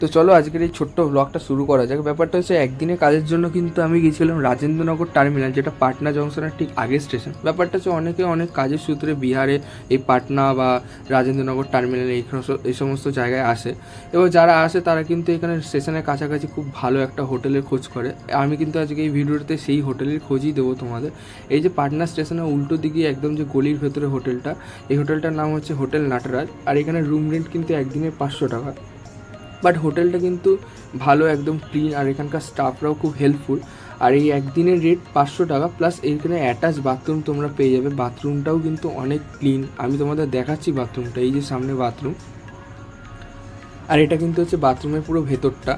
তো চলো আজকের এই ছোট্ট ব্লগটা শুরু করা যাক। ব্যাপারটা হচ্ছে একদিনে কাজের জন্য কিন্তু আমি গিয়েছিলাম রাজেন্দ্রনগর টার্মিনাল যেটা পাটনা জংশনের ঠিক আগের স্টেশন ব্যাপারটা হচ্ছে অনেকে অনেক কাজের সূত্রে বিহারে এই পাটনা বা রাজেন্দ্রনগর টার্মিনাল এই এই সমস্ত জায়গায় আসে। এবার যারা আসে, তারা কিন্তু এখানে স্টেশনের কাছাকাছি খুব ভালো একটা হোটেলের খোঁজ করে। আমি কিন্তু আজকে এই ভিডিওতে সেই হোটেলের খোঁজই দেবো তোমাদের। এই যে পাটনা স্টেশনের উল্টো দিকে একদম যে গলির ভেতরে হোটেলটা এই হোটেলটার নাম হচ্ছে হোটেল নাটরাজ। আর এখানে রুম রেন্ট কিন্তু একদিনের পাঁচশো টাকা। বাট হোটেলটা কিন্তু ভালো, একদম ক্লিন আর এখানকার স্টাফরাও খুব হেল্পফুল আর এই একদিনের রেট পাঁচশো টাকা প্লাস এখানে অ্যাটাচ বাথরুম তোমরা পেয়ে যাবে। বাথরুমটাও কিন্তু অনেক ক্লিন আমি তোমাদের দেখাচ্ছি বাথরুমটা এই যে সামনে বাথরুম আর এটা কিন্তু হচ্ছে বাথরুমের পুরো ভেতরটা।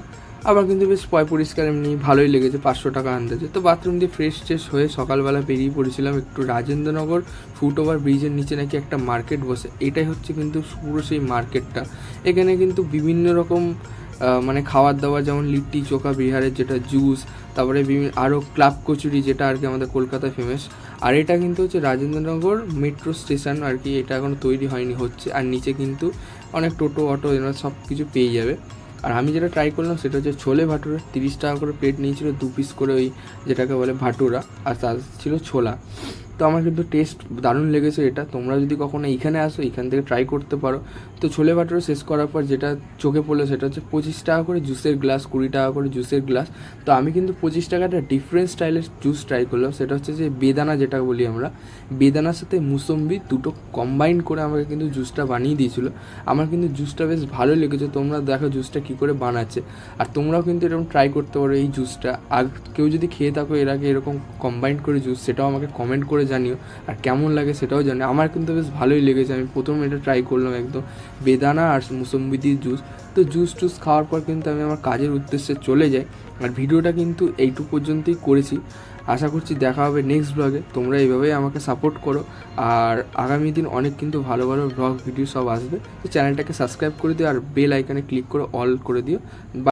আবার কিন্তু বেশ পয় পরিষ্কার এমনি ভালোই লেগেছে, পাঁচশো টাকা আন্দাজে তো বাথরুম দিয়ে ফ্রেশ ট্রেশ হয়ে সকালবেলা বেরিয়ে পড়েছিলাম একটু রাজেন্দ্রনগর ফুট ওভার ব্রিজের নিচে নাকি একটা মার্কেট বসে। এটাই হচ্ছে কিন্তু পুরো সেই মার্কেটটা এখানে কিন্তু বিভিন্ন রকম মানে খাবার দাবার যেমন লিট্টি চোখা, বিহারের যেটা জুস তারপরে বিভিন্ন আরও ক্লাব কচুরি যেটা আর কি আমাদের কলকাতায় ফেমাস আর এটা কিন্তু হচ্ছে রাজেন্দ্রনগর মেট্রো স্টেশন আর কি, এটা এখনও তৈরি হয়নি, হচ্ছে। আর নিচে কিন্তু অনেক টোটো, অটো এনারা সব কিছু পেয়ে যাবে। আর আমি যেটা ট্রাই করলাম সেটা হচ্ছে ছোলে ভাটুরা তিরিশ টাকা করে প্লেট নিয়েছিল, দু পিস করে ওই যেটাকে বলে ভাটুরা, আর তার ছিল ছোলা। তো আমার কিন্তু টেস্ট দারুণ লেগেছে এটা। তোমরা যদি কখনো এইখানে আসো এখান থেকে ট্রাই করতে পারো। তো ছোলে ভাটুরা শেষ করার পর যেটা চোখে পড়ল সেটা হচ্ছে পঁচিশ টাকা করে জুসের গ্লাস কুড়ি টাকা করে জুসের গ্লাস তো আমি কিন্তু পঁচিশ টাকাটা ডিফারেন্ট স্টাইলের জুস ট্রাই করলাম। সেটা হচ্ছে যে বেদানা যেটা বলি আমরা। বেদানার সাথে মুসম্বি দুটো কম্বাইন করে আমাকে কিন্তু জুসটা বানিয়ে দিয়েছিল। আমার কিন্তু জুসটা বেশ ভালো লেগেছে। তোমরা দেখো জুসটা কী করে বানাচ্ছে। আর তোমরাও কিন্তু এরকম ট্রাই করতে পারো এই জুসটা আর কেউ যদি খেয়ে থাকো, এর আগে এরকম কম্বাইন করে জুস সেটাও আমাকে কমেন্ট করে জানিও, আর কেমন লাগে সেটাও জানি আমার কিন্তু বেশ ভালোই লেগেছে, আমি প্রথম এটা ট্রাই করলাম একদম। বেদানা আর মুসম্বি দিয়ে জুস তো জুস টুস খাওয়ার পর কিন্তু আমি আমার কাজের উদ্দেশ্যে চলে যাই, আর ভিডিওটা কিন্তু এইটুকু পর্যন্তই করেছি। আশা করছি দেখা হবে নেক্সট ব্লগে তোমরা এইভাবেই আমাকে সাপোর্ট করো, আর আগামী দিন অনেক কিন্তু ভালো ভালো ব্লগ ভিডিও সব আসবে। তো চ্যানেলটাকে সাবস্ক্রাইব করে দিও, আর বেল আইকনে ক্লিক করে অল করে দিও।